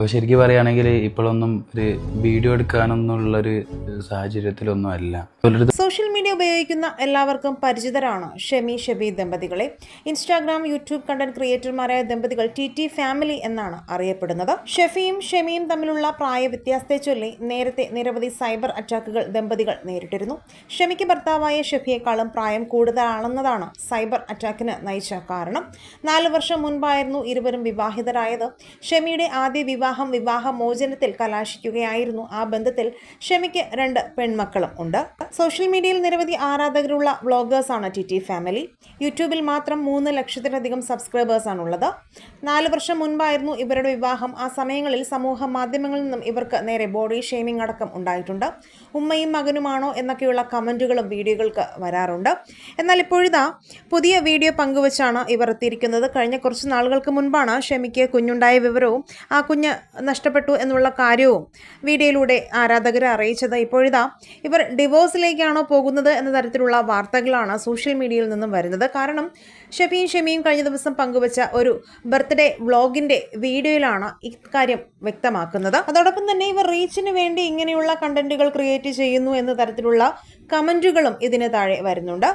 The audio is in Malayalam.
അപ്പോൾ ശരിക്കും പറയുകയാണെങ്കിൽ ഇപ്പോഴൊന്നും ഒരു വീഡിയോ എടുക്കാനൊന്നുമുള്ളൊരു സാഹചര്യത്തിലൊന്നും അല്ല സോഷ്യൽ മീഡിയ ഉപയോഗിക്കുന്ന എല്ലാവർക്കും പരിചിതരാണ് ഷെമി ഷെബി ദമ്പതികളെ. ഇൻസ്റ്റാഗ്രാം യൂട്യൂബ് കണ്ടന്റ് ക്രിയേറ്റർമാരായ ദമ്പതികൾ ടി ടി ഫാമിലി എന്നാണ് അറിയപ്പെടുന്നത്. ഷെഫിയും ഷെമിയും തമ്മിലുള്ള പ്രായ വ്യത്യാസത്തെ ചൊല്ലി നേരത്തെ നിരവധി സൈബർ അറ്റാക്കുകൾ ദമ്പതികൾ നേരിട്ടിരുന്നു. ഷെമിക്ക് ഭർത്താവായ ഷെഫിയേക്കാളും പ്രായം കൂടുതലാണെന്നതാണ് സൈബർ അറ്റാക്കിന് നയിച്ച കാരണം. നാല് വർഷം മുൻപായിരുന്നു ഇരുവരും വിവാഹിതരായത്. ഷെമിയുടെ ആദ്യ വിവാഹം വിവാഹമോചനത്തിൽ കലാശിക്കുകയായിരുന്നു. ആ ബന്ധത്തിൽ ഷമിക്ക് രണ്ട് പെൺമക്കളും ഉണ്ട്. സോഷ്യൽ മീഡിയയിൽ നിരവധി ആരാധകരുള്ള വ്ളോഗേഴ്സാണ് ടി ടി ഫാമിലി. യൂട്യൂബിൽ മാത്രം മൂന്ന് ലക്ഷത്തിലധികം സബ്സ്ക്രൈബേഴ്സാണ് ഉള്ളത് നാല് വർഷം മുൻപായിരുന്നു ഇവരുടെ വിവാഹം. ആ സമയങ്ങളിൽ സമൂഹ മാധ്യമങ്ങളിൽ നിന്നും ഇവർക്ക് നേരെ ബോഡി ഷെയ്മിംഗ് അടക്കം ഉണ്ടായിട്ടുണ്ട്. ഉമ്മയും മകനുമാണോ എന്നൊക്കെയുള്ള കമന്റുകളും വീഡിയോകൾക്ക് വരാറുണ്ട്. എന്നാൽ ഇപ്പോഴിതാ പുതിയ വീഡിയോ പങ്കുവച്ചാണ് ഇവർ എത്തിയിരിക്കുന്നത്. കഴിഞ്ഞ കുറച്ച് നാളുകൾക്ക് മുൻപാണ് ഷെമിക്ക് കുഞ്ഞുണ്ടായ വിവരവും ആ കുഞ്ഞ് നഷ്ടപ്പെട്ടു എന്നുള്ള കാര്യവും വീഡിയോയിലൂടെ ആരാധകരെ അറിയിച്ചത്. ഇപ്പോഴിതാ ഇവർ ഡിവോഴ്സിലേക്കാണോ പോകുന്നത് എന്ന തരത്തിലുള്ള വാർത്തകളാണ് സോഷ്യൽ മീഡിയയിൽ നിന്നും വരുന്നത്. കാരണം ഷെഫിയും ഷെമിയും കഴിഞ്ഞ ദിവസം പങ്കുവച്ച ഒരു ബർത്ത്ഡേ വ്ളോഗിന്റെ വീഡിയോയിലാണ് ഇക്കാര്യം വ്യക്തമാക്കുന്നത്. അതോടൊപ്പം തന്നെ ഇവർ റീച്ചിന് വേണ്ടി ഇങ്ങനെയുള്ള കണ്ടന്റുകൾ ക്രിയേറ്റ് ചെയ്യുന്നു എന്ന തരത്തിലുള്ള കമന്റുകളും ഇതിന് താഴെ വരുന്നുണ്ട്.